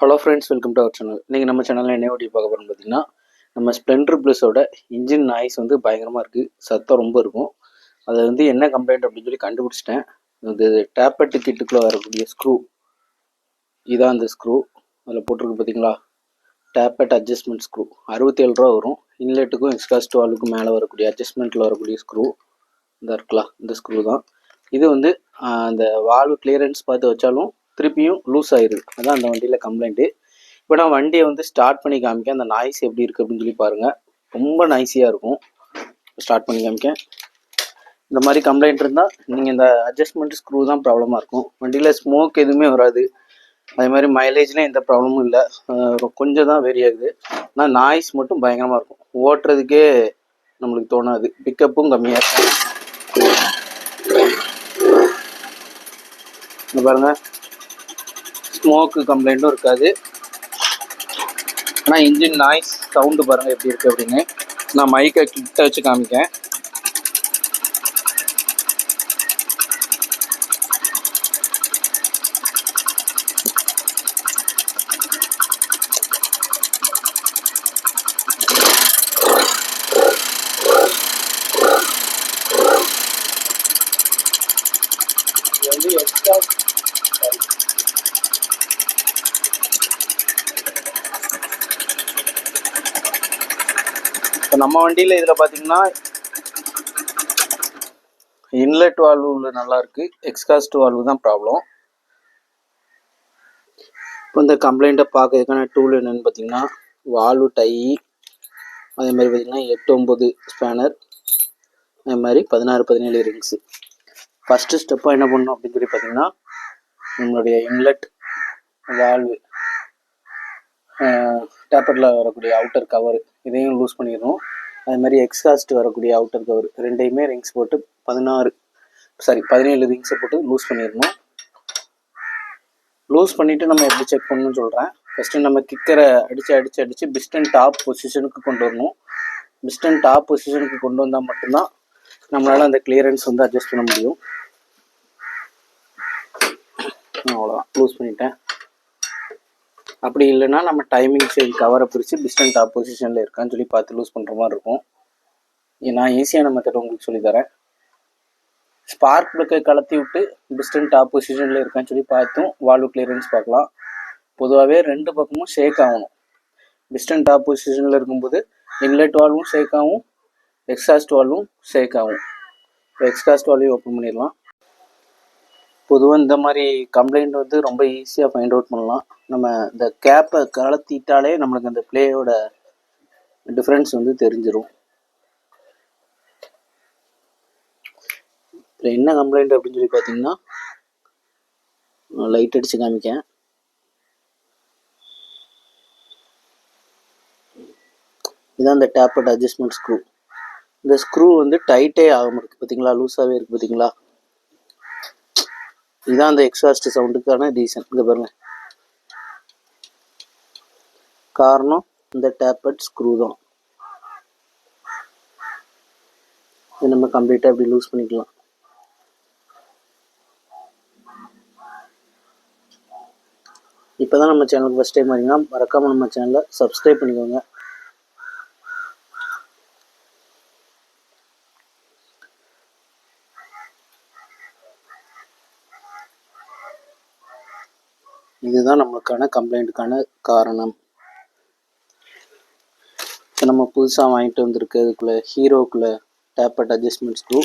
Hello friends welcome to our channel நீங்கள் நம்ம சேனலில் என்ன ஓட்டி பார்க்க போகிறோம்னு பார்த்தீங்கன்னா நம்ம ஸ்ப்ளெண்டர் ப்ளஸோட இன்ஜின் நாய்ஸ் வந்து பயங்கரமாக இருக்குது சத்தம் ரொம்ப இருக்கும். அதை வந்து என்ன கம்ப்ளைண்ட் அப்படின்னு சொல்லி கண்டுபிடிச்சிட்டேன். இது டேப்பட் கிட்டுக்குள்ளே வரக்கூடிய ஸ்க்ரூ இதான் அந்த ஸ்க்ரூ அதில் போட்டிருக்கு பார்த்தீங்களா? டேப்பட் அட்ஜஸ்ட்மெண்ட் ஸ்க்ரூ அறுபத்தேழு ரூபா வரும். இன்லெட்டுக்கும் எக்ஸ்காஸ்ட் வாலுக்கும் மேலே வரக்கூடிய அட்ஜஸ்ட்மெண்ட்டில் வரக்கூடிய ஸ்க்ரூ இந்த இருக்கலாம். இந்த ஸ்க்ரூ தான். இது வந்து அந்த வால்வு கிளியரன்ஸ் பார்த்து வச்சாலும் திருப்பியும் லூஸ் ஆயிருது அதான் அந்த வண்டியில் கம்ப்ளைண்ட்டு இப்போ நான் வண்டியை வந்து ஸ்டார்ட் பண்ணி காமிக்கேன். அந்த நாய்ஸ் எப்படி இருக்குது அப்படின்னு சொல்லி பாருங்கள் ரொம்ப நாய்ஸியாக இருக்கும். ஸ்டார்ட் பண்ணி காமிக்க இந்த மாதிரி கம்ப்ளைண்ட் இருந்தால் நீங்கள் இந்த அட்ஜஸ்ட்மெண்ட் ஸ்க்ரூ தான் ப்ராப்ளமாக இருக்கும். வண்டியில் ஸ்மோக் எதுவுமே வராது. அதே மாதிரி மைலேஜ்லாம் எந்த ப்ராப்ளமும் இல்லை. கொஞ்சம் தான் வேரி ஆகுது. ஆனால் நாய்ஸ் மட்டும் பயங்கரமாக இருக்கும். ஓட்டுறதுக்கே நம்மளுக்கு தோணாது. பிக்கப்பும் கம்மியாக இருக்கும். பாருங்கள் ஸ்மோக்கு கம்ப்ளைண்ட்டும் இருக்காது. ஆனால் இன்ஜின் நாய்ஸ் சவுண்டு பாருங்கள் எப்படி இருக்குது அப்படின்னு. நான் மைக்கை கிட்ட வச்சு காமிக்கேன் இது வந்து எக்ஸ்ட்ரா இப்போ நம்ம வண்டியில் இதில் பார்த்தீங்கன்னா இன்லெட் வால்வில் நல்லாயிருக்கு எக்ஸ்காஸ்ட் வால்வு தான் ப்ராப்ளம் இப்போ இந்த கம்ப்ளைண்ட்டை பார்க்கறதுக்கான டூல் என்னென்னு பார்த்தீங்கன்னா வால்வு டை அதே மாதிரி பார்த்தீங்கன்னா எட்டு ஒம்பது ஸ்பேனர் அதே மாதிரி பதினாறு பதினேழு ரிங்ஸு ஃபஸ்ட்டு ஸ்டெப்பாக என்ன பண்ணணும் அப்படின்னு சொல்லி பார்த்தீங்கன்னா நம்மளுடைய இன்லெட் வால்வு டேப்பரில் வரக்கூடிய அவுட்டர் கவர் இதையும் லூஸ் பண்ணிடணும். அது மாதிரி எக்ஸ்காஸ்ட் வரக்கூடிய அவுட்டர் கவர் ரெண்டையுமே ரிங்ஸ் போட்டு பதினாறு சாரி பதினேழு ரிங்ஸை போட்டு லூஸ் பண்ணிடணும். லூஸ் பண்ணிவிட்டு நம்ம எப்படி செக் பண்ணணும்னு சொல்கிறேன் ஃபஸ்ட்டு நம்ம கிக்கரை அடித்து அடித்து அடித்து பிஸ்டன் டாப் பொசிஷனுக்கு கொண்டு வரணும். பிஸ்டன் டாப் பொசிஷனுக்கு கொண்டு வந்தால் மட்டும்தான் நம்மளால் அந்த கிளியரன்ஸ் வந்து அட்ஜஸ்ட் பண்ண முடியும். அவ்வளோதான் லூஸ் பண்ணிட்டேன். அப்படி இல்லைன்னா நம்ம டைமிங் சைடு கவரை பிரித்து டிஸ்டன்ட் ஆப்போசிஷனில் இருக்கான்னு சொல்லி பார்த்து லூஸ் பண்ணுற மாதிரி இருக்கும். நான் ஈஸியான மெத்தட் உங்களுக்கு சொல்லித்தரேன் ஸ்பார்க் பிளக்கை கலத்தி விட்டு டிஸ்டன்ட் ஆப்போசிஷனில் இருக்கான்னு சொல்லி பார்த்தும் வால்வு கிளியரன்ஸ் பார்க்கலாம். பொதுவாகவே ரெண்டு பக்கமும் ஷேக் ஆகணும். டிஸ்டன்ட் ஆப்போசிஷனில் இருக்கும்போது இன்லெட் வால்வும் ஷேக் ஆகும் எக்ஸாஸ்ட் வால்வும் ஷேக் ஆகும். எக்ஸ்காஸ்ட் வால்வையும் ஓப்பன் பண்ணிடலாம். பொதுவாக இந்த மாதிரி கம்ப்ளைண்ட் வந்து ரொம்ப ஈஸியாக ஃபைண்ட் அவுட் பண்ணலாம். நம்ம இந்த கேப்பை கலத்திட்டாலே நம்மளுக்கு அந்த பிளேயோட டிஃப்ரென்ஸ் வந்து தெரிஞ்சிடும் இதில் என்ன கம்ப்ளைண்ட் அப்படின்னு சொல்லி பார்த்தீங்கன்னா லைட் அடித்து காமிக்கேன் இதான் இந்த டேப்பட் அட்ஜஸ்ட்மெண்ட் ஸ்க்ரூ இந்த ஸ்க்ரூ வந்து டைட்டே ஆக மாட்டேங்குது பார்த்தீங்களா லூஸாகவே இருக்குது பார்த்தீங்களா இதுதான் அந்த எக்ஸாஸ்ட் சவுண்டுக்கான ரீசன் இங்கே பாருங்க. காரணம் இந்த டேப்பட் ஸ்க்ரூ தான். இது நம்ம கம்ப்ளீட்டாக இப்படி லூஸ் பண்ணிக்கலாம். இப்போ தான் நம்ம சேனலுக்கு ஃபஸ்ட் டைம் வரீங்கன்னா மறக்காமல் நம்ம சேனலை சப்ஸ்கிரைப் பண்ணிக்கோங்க. இதுதான் நம்மளுக்கான கம்ப்ளைண்ட்டுக்கான காரணம். இப்போ நம்ம புதுசாக வாங்கிட்டு வந்திருக்கிறதுக்குள்ள ஹீரோக்குள்ள டேப்பட் அட்ஜஸ்ட்மெண்ட் ஸ்க்ரூ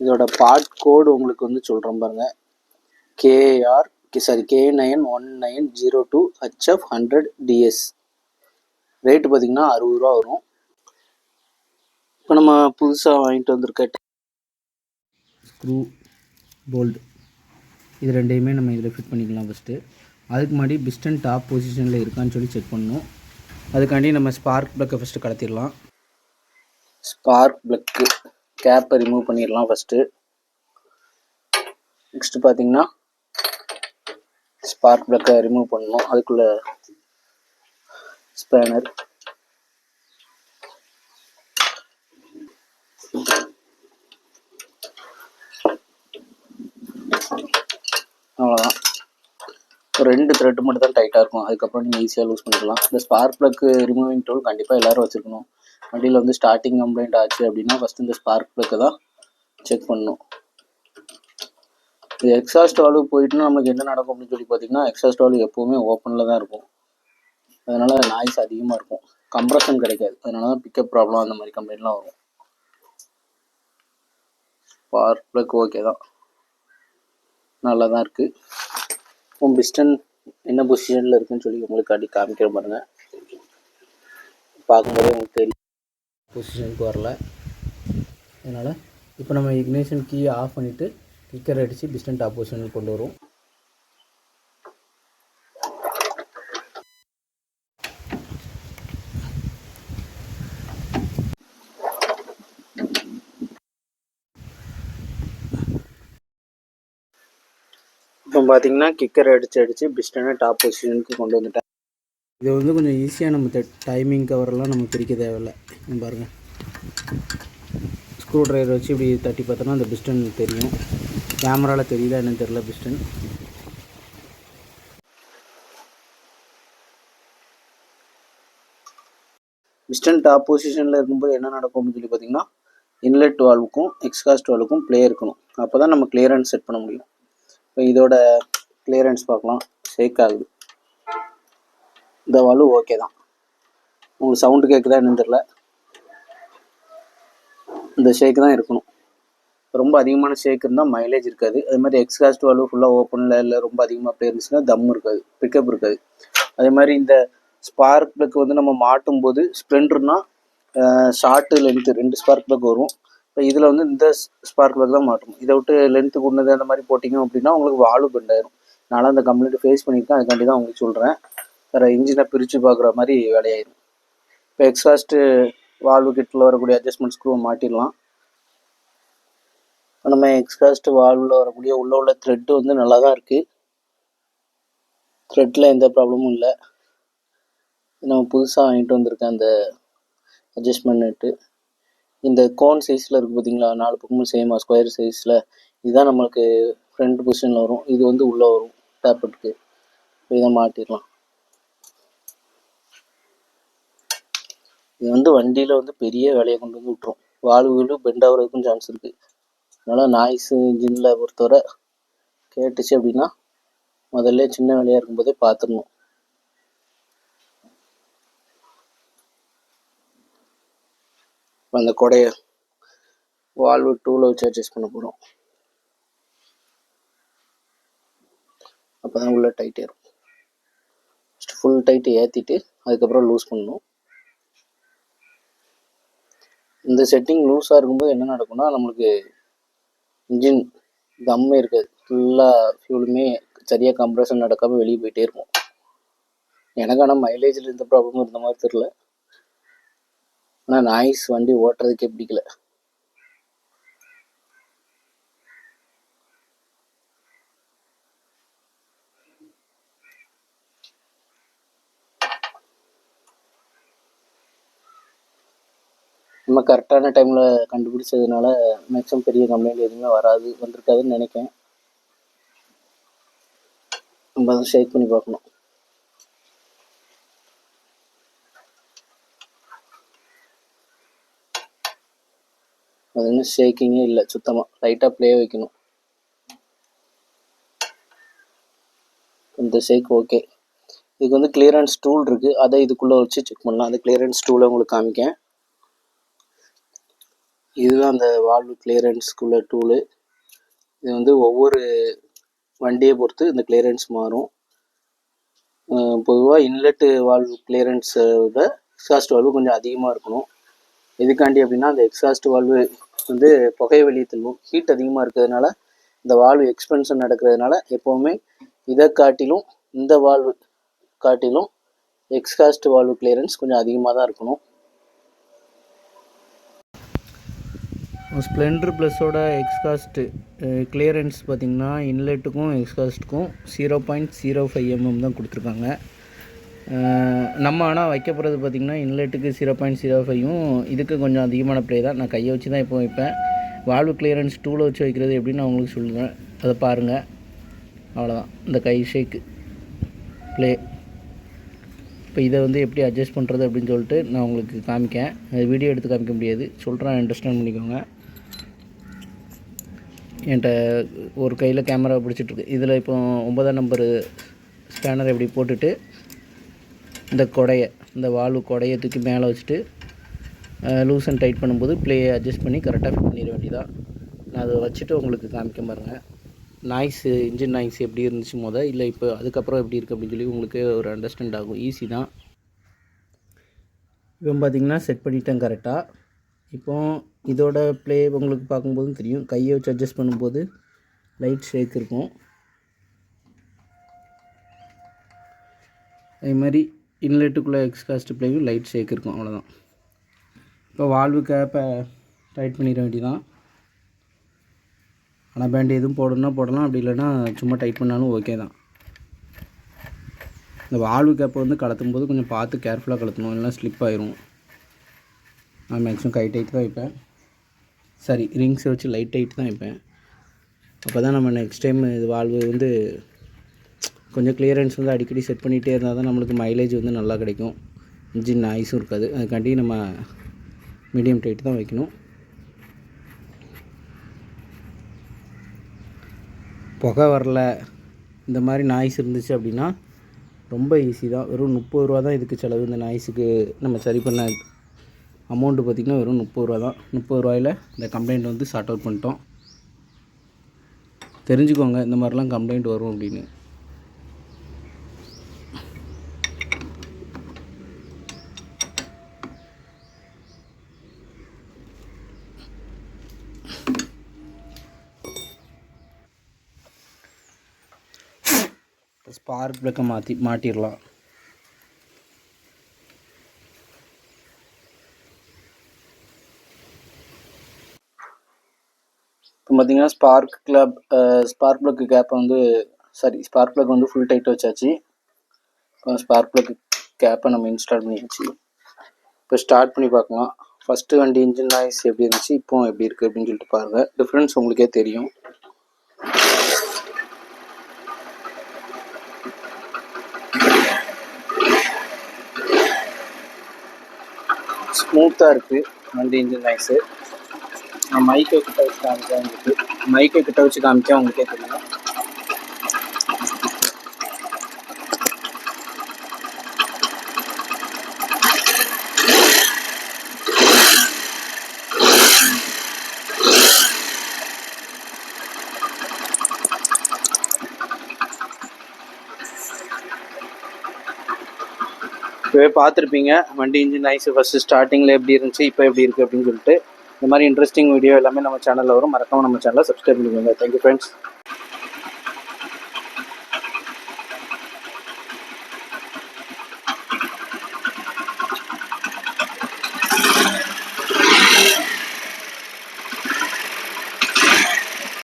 இதோட பார்ட் கோடு உங்களுக்கு வந்து சொல்கிறோம் பாருங்கள் KR sorry K nine one nine zero two HF hundred DS rate பார்த்தீங்கன்னா அறுபது ரூபா வரும். இப்போ நம்ம புதுசாக வாங்கிட்டு வந்திருக்க ஸ்க்ரூ போல்ட் இது ரெண்டையுமே நம்ம இதில் ஃபிட் பண்ணிக்கலாம் ஃபஸ்ட்டு அதுக்கு முன்னாடி பிஸ்டன் டாப் பொசிஷனில் இருக்கான்னு சொல்லி செக் பண்ணணும் அதுக்காண்டி நம்ம ஸ்பார்க் ப்ளக்கை ஃபஸ்ட்டு கடத்திடலாம். ஸ்பார்க் ப்ளக்கு கேப்பை ரிமூவ் பண்ணிடலாம் ஃபஸ்ட்டு நெக்ஸ்ட்டு பார்த்தீங்கன்னா ஸ்பார்க் ப்ளக்கை ரிமூவ் பண்ணணும். அதுக்குள்ள ஸ்பேனர் அவ்வளோதான் ஒரு ரெண்டு த்ரெட் மட்டும் தான் டைட்டாக இருக்கும். அதுக்கப்புறம் நீங்கள் ஈஸியாக லூஸ் பண்ணிக்கலாம். இந்த ஸ்பார்க் ப்ளக்கு ரிமூவிங் டூல் கண்டிப்பாக எல்லோரும் வச்சுருக்கணும். வண்டியில் வந்து ஸ்டார்டிங் கம்ப்ளைண்ட் ஆச்சு அப்படின்னா ஃபஸ்ட்டு இந்த ஸ்பார்க் ப்ளக்கு தான் செக் பண்ணணும். இது எக்ஸாஸ்ட் வால்வு போயிட்டுனா நமக்கு என்ன நடக்கும் அப்படின்னு சொல்லி பார்த்தீங்கன்னா எக்ஸாஸ்ட் வால்வு எப்போவுமே ஓப்பனில் தான் இருக்கும். அதனால் நாய்ஸ் அதிகமாக இருக்கும். கம்ப்ரஷன் கிடைக்காது. அதனால தான் பிக்கப் ப்ராப்ளம் அந்த மாதிரி கம்ப்ளைண்ட்லாம் வரும். ஸ்பார்க் ப்ளக் ஓகே தான். நல்லா தான் இருக்குது உன் பிஸ்டன் என்ன பொசிஷனில் இருக்குன்னு சொல்லி உங்களுக்கு காட்டி காமிக்கிற பாருங்க. பார்க்கும்போதே உங்களுக்கு தெரியும். பொசிஷனுக்கு வரல. அதனால் இப்போ நம்ம இக்னேஷன் கீயை ஆஃப் பண்ணிவிட்டு கிக்கர் அடித்து பிஸ்டன் டாப் பொசிஷனுக்கு கொண்டு வரும் இப்போ பார்த்தீங்கன்னா கிக்கர் அடித்து அடித்து பிஸ்டனை டாப் பொசிஷனுக்கு கொண்டு வந்துட்டேன். இது வந்து கொஞ்சம் ஈஸியாக நம்ம டைமிங் கவரெல்லாம் நம்ம பிரிக்க தேவையில்லை. பாருங்கள் ஸ்க்ரூ ட்ரைவர் வச்சு இப்படி தட்டி பார்த்தோன்னா அந்த பிஸ்டன் தெரியும். கேமராவில் தெரியல என்னன்னு தெரியல பிஸ்டன் பிஸ்டன் டாப் பொசிஷனில் இருக்கும்போது என்ன நடக்கும் அப்படின்னு சொல்லி பார்த்தீங்கன்னா இன்லெட் வால்வுக்கும் எக்ஸ்காஸ்ட் வால்வுக்கும் ப்ளே இருக்கணும். அப்போ தான் நம்ம கிளியரன்ஸ் செட் பண்ண முடியும். இப்போ இதோட கிளியரன்ஸ் பார்க்கலாம். ஷேக் ஆகுது. இந்த வால்வு ஓகே தான். உங்களுக்கு சவுண்டு கேட்குதா என்னன்னு தெரில இந்த ஷேக் தான் இருக்கணும். ரொம்ப அதிகமான ஷேக் இருந்தால் மைலேஜ் இருக்காது. அது மாதிரி எக்ஸ்காஸ்ட் வால்வு ஃபுல்லாக ஓப்பனில் இல்லை ரொம்ப அதிகமாக அப்படியே இருந்துச்சுன்னா தம் இருக்காது பிக்கப் இருக்காது. அதே மாதிரி இந்த ஸ்பார்க் ப்ளக் வந்து நம்ம மாட்டும் போது ஸ்ப்ளெண்டர்னால் ஷார்ட்டு லென்த்து ரெண்டு ஸ்பார்க் ப்ளக் வரும். இப்போ இதில் வந்து இந்த ஸ்பார்க் பிளக் தான் மாட்டும். இதை விட்டு லென்த்து கூடது அந்த மாதிரி போட்டிங்க அப்படின்னா உங்களுக்கு வால்வு பெண்ட் ஆயிரும். நானும் அந்த கம்ப்ளைண்ட் ஃபேஸ் பண்ணியிருக்கேன் அதுக்காண்டி தான் உங்களுக்கு சொல்கிறேன் வேறு இன்ஜினை பிரித்து பார்க்குற மாதிரி வேலையாயிரும். இப்போ எக்ஸாஸ்ட்டு வால்வு கிட்டில் வரக்கூடிய அட்ஜஸ்ட்மெண்ட் ஸ்க்ரூவை மாட்டிடலாம். நம்ம எக்ஸ்காஸ்ட் வால்வில் வரக்கூடிய உள்ள உள்ள த்ரெட்டு வந்து நல்லா தான் இருக்குது த்ரெட்டில் எந்த ப்ராப்ளமும் இல்லை. நம்ம புதுசாக வாங்கிட்டு வந்திருக்கேன் அந்த அட்ஜஸ்ட்மெண்ட் நெட்டு இந்த கோன் சைஸில் இருக்குது பார்த்தீங்களா நாலு பக்கமும் சேமாக ஸ்கொயர் சைஸில் இதுதான் நம்மளுக்கு ஃப்ரண்ட் பொசிஷனில் வரும். இது வந்து உள்ளே வரும். டேப்லெட்டுக்கு இதை மாட்டிடலாம். இது வந்து வண்டியில் வந்து பெரிய வேலையை கொண்டு வந்து விட்டுரும். வால்வுகளும் பெண்ட் ஆகிறதுக்கும் சான்ஸ் இருக்குது அதனால் நாய்ஸு இன்ஜினில் பொறுத்தவரை கேட்டுச்சு அப்படின்னா முதல்ல சின்ன வேலையாக இருக்கும்போதே பார்த்துடணும். இப்போ அந்த கொடையை வால்வு டூவில் வச்சு அட்ஜஸ்ட் பண்ண போகிறோம் அப்போ தான் உள்ளே டைட் ஏறும். ஃபஸ்ட்டு ஃபுல் டைட்டு ஏற்றிட்டு அதுக்கப்புறம் லூஸ் பண்ணணும். இந்த செட்டிங் லூஸாக இருக்கும்போது என்ன நடக்கும்னா நம்மளுக்கு இன்ஜின் தம்மே இருக்காது. ஃபுல்லாக ஃபியூலுமே சரியாக கம்ப்ரஷன் நடக்காமல் வெளியே போயிட்டே இருக்கும் எனக்கு ஆனால் மைலேஜில் எந்த ப்ராப்ளமும் இருந்த மாதிரி தெரில ஆனால் நாய்ஸ் வண்டி ஓட்டுறதுக்கே பிடிக்கல. நம்ம கரெக்டான டைமில் கண்டுபிடிச்சதுனால மேக்ஸிமம் பெரிய கம்ப்ளைண்ட் எதுவுமே வராது வந்திருக்காதுன்னு நினைக்கிறேன். நம்ம அதை ஷேக் பண்ணி பார்க்கணும். அது இன்னும் ஷேக்கிங்கே இல்லை சுத்தமாக லைட்டாக ப்ளே வைக்கணும். இந்த ஷேக் ஓகே இதுக்கு வந்து கிளியரன்ஸ் டூல் இருக்குது அதை இதுக்குள்ளே வச்சு செக் பண்ணலாம். அந்த கிளியரன்ஸ் டூலை உங்களுக்கு காமிக்கேன் இதுதான் அந்த வால்வு கிளியரன்ஸ்க்குள்ள டூலு இது வந்து ஒவ்வொரு வண்டியை பொறுத்து இந்த கிளியரன்ஸ் மாறும். பொதுவாக இன்லெட்டு வால்வு கிளியரன்ஸை விட எக்ஸாஸ்ட் வால்வு கொஞ்சம் அதிகமாக இருக்கணும். எதுக்காண்டி அப்படின்னா அந்த எக்ஸாஸ்ட் வால்வு வந்து புகை வெளியே தள்ளும் ஹீட் அதிகமாக இருக்கிறதுனால இந்த வால்வு எக்ஸ்பென்ஷன் நடக்கிறதுனால எப்போவுமே இதை காட்டிலும் இந்த வால்வு காட்டிலும் எக்ஸ்காஸ்ட் வால்வு கிளியரன்ஸ் கொஞ்சம் அதிகமாக தான் இருக்கணும். ஸ்ப்ளெண்டர் ப்ளஸோட எக்ஸ்காஸ்ட்டு கிளியரன்ஸ் பார்த்திங்கன்னா இன்லெட்டுக்கும் எக்ஸ்காஸ்ட்டுக்கும் zero point zero five MM தான் கொடுத்துருக்காங்க. நம்ம ஆனால் வைக்க போகிறது பார்த்திங்கன்னா இன்லெட்டுக்கு ஜீரோ பாயிண்ட் ஜீரோ ஃபைவும் இதுக்கு கொஞ்சம் அதிகமான ப்ளே தான். நான் கையை வச்சு தான் இப்போ வைப்பேன். வால்வு கிளியரன்ஸ் டூவில் வச்சு வைக்கிறது எப்படின்னு நான் உங்களுக்கு சொல்லுவேன் அதை பாருங்கள் அவ்வளோதான் இந்த கை ஷேக்கு ப்ளே இப்போ இதை வந்து எப்படி அட்ஜஸ்ட் பண்ணுறது அப்படின்னு சொல்லிட்டு நான் உங்களுக்கு காமிக்கேன். அது வீடியோ எடுத்து காமிக்க முடியாது. சொல்கிறேன் அண்டர்ஸ்டாண்ட் பண்ணிக்கோங்க. என்கிட்ட ஒரு கையில் கேமரா பிடிச்சிட்ருக்கு இதில் இப்போ ஒன்பதாம் நம்பரு ஸ்கேனர் இப்படி போட்டுட்டு இந்த கொடையை இந்த வால்வு கொடையை தூக்கி மேலே வச்சுட்டு லூஸ் அண்ட் டைட் பண்ணும்போது ப்ளேயை அட்ஜஸ்ட் பண்ணி கரெக்டாக ஃபிட் பண்ணிட வேண்டியதான் நான் அதை வச்சுட்டு உங்களுக்கு காமிக்க பாருங்கள் நாய்ஸு இன்ஜின் நாய்ஸ் எப்படி இருந்துச்சு மொதல் இல்லை இப்போ அதுக்கப்புறம் எப்படி இருக்குது அப்படின்னு சொல்லி உங்களுக்கு ஒரு அண்டர்ஸ்டாண்ட் ஆகும். ஈஸி தான். இப்போ பார்த்திங்கன்னா செட் பண்ணிட்டேன் கரெக்டாக இப்போ இதோட ப்ளே உங்களுக்கு பார்க்கும்போதும் தெரியும். கையை வச்சு அட்ஜஸ்ட் பண்ணும்போது லைட் ஷேக் இருக்கும். அதே மாதிரி இன்லெட்டுக்குள்ளே எக்ஸ்காஸ்ட் ப்ளேயும் லைட் ஷேக் இருக்கும் அவ்வளோதான் இப்போ வால்வு கேப்பை டைட் பண்ணிட வேண்டியதான் ஆனால் பேண்ட் எதுவும் போடணும்னா போடலாம் அப்படி இல்லைன்னா சும்மா டைட் பண்ணாலும் ஓகே தான். இந்த வால்வு கேப்பை வந்து கலத்தும் போது கொஞ்சம் பார்த்து கேர்ஃபுல்லாக கலத்தணும் இல்லைனா ஸ்லிப் ஆயிரும். நான் மேக்ஸிமம் கை டைட் தான் வைப்பேன். சரி ரிங்ஸை வச்சு லைட் டைட் தான் வைப்பேன். அப்போ தான் நம்ம நெக்ஸ்ட் டைம் இது வால்வு வந்து கொஞ்சம் கிளியரன்ஸ் வந்து அடிக்கடி செட் பண்ணிகிட்டே இருந்தால் தான் நம்மளுக்கு மைலேஜ் வந்து நல்லா கிடைக்கும். இன்ஜின் நாய்ஸும் இருக்காது. அதுக்காண்டி நம்ம மீடியம் டைட் தான் வைக்கணும். புகை வரல. இந்த மாதிரி நாய்ஸ் இருந்துச்சு அப்படின்னா ரொம்ப ஈஸி தான். வெறும் முப்பது ரூபா தான் இதுக்கு செலவு. இந்த நாய்ஸுக்கு நம்ம சரி பண்ண அமௌண்ட்டு பார்த்திங்கன்னா வெறும் முப்பது ரூபா தான். முப்பது ரூபாயில் இந்த கம்ப்ளைண்ட் வந்து சார்ட் அவுட் பண்ணிட்டோம். தெரிஞ்சுக்கோங்க இந்த மாதிரிலாம் கம்ப்ளைண்ட் வரும் அப்படின்னு. ஸ்பார்க் பிளக்கை மாற்றி மாட்டிடலாம். இப்போ பார்த்தீங்கன்னா ஸ்பார்க் கிளப் ஸ்பார்க் பிளக்கு கேப்பை வந்து சாரி ஸ்பார்க் ப்ளக் வந்து ஃபுல் டைட் வச்சாச்சு. இப்போ ஸ்பார்க் ப்ளக் கேப்பை நம்ம இன்ஸ்டால் பண்ணியாச்சு. இப்போ ஸ்டார்ட் பண்ணி பார்க்கலாம். ஃபஸ்ட்டு வண்டி இன்ஜின் நாய்ஸ் எப்படி இருந்துச்சு இப்போ எப்படி இருக்குது அப்படின்னு சொல்லிட்டு பாருங்கள் டிஃப்ரென்ஸ் உங்களுக்கே தெரியும். ஸ்மூத்தாக இருக்குது வண்டி இன்ஜின் நாய்ஸு நான் மைக்கை கிட்ட வச்சு காமிச்சா உங்களுக்கு. மைக்கை கிட்ட வச்சு காமிக்க உங்களுக்கே தெரியும். இப்போவே பார்த்துருப்பீங்க வண்டி இன்ஜின் ஐஸ் ஃபஸ்ட்டு ஸ்டார்டிங்கில் எப்படி இருந்துச்சு இப்போ எப்படி இருக்குது அப்படின்னு சொல்லிட்டு. இந்த மாதிரி இன்ட்ரெஸ்டிங் வீடியோ எல்லாமே நம்ம சேனலில் வரும். மறக்காம நம்ம சேனலை சப்ஸ்கிரைப் பண்ணிக்கோங்க. Thank you friends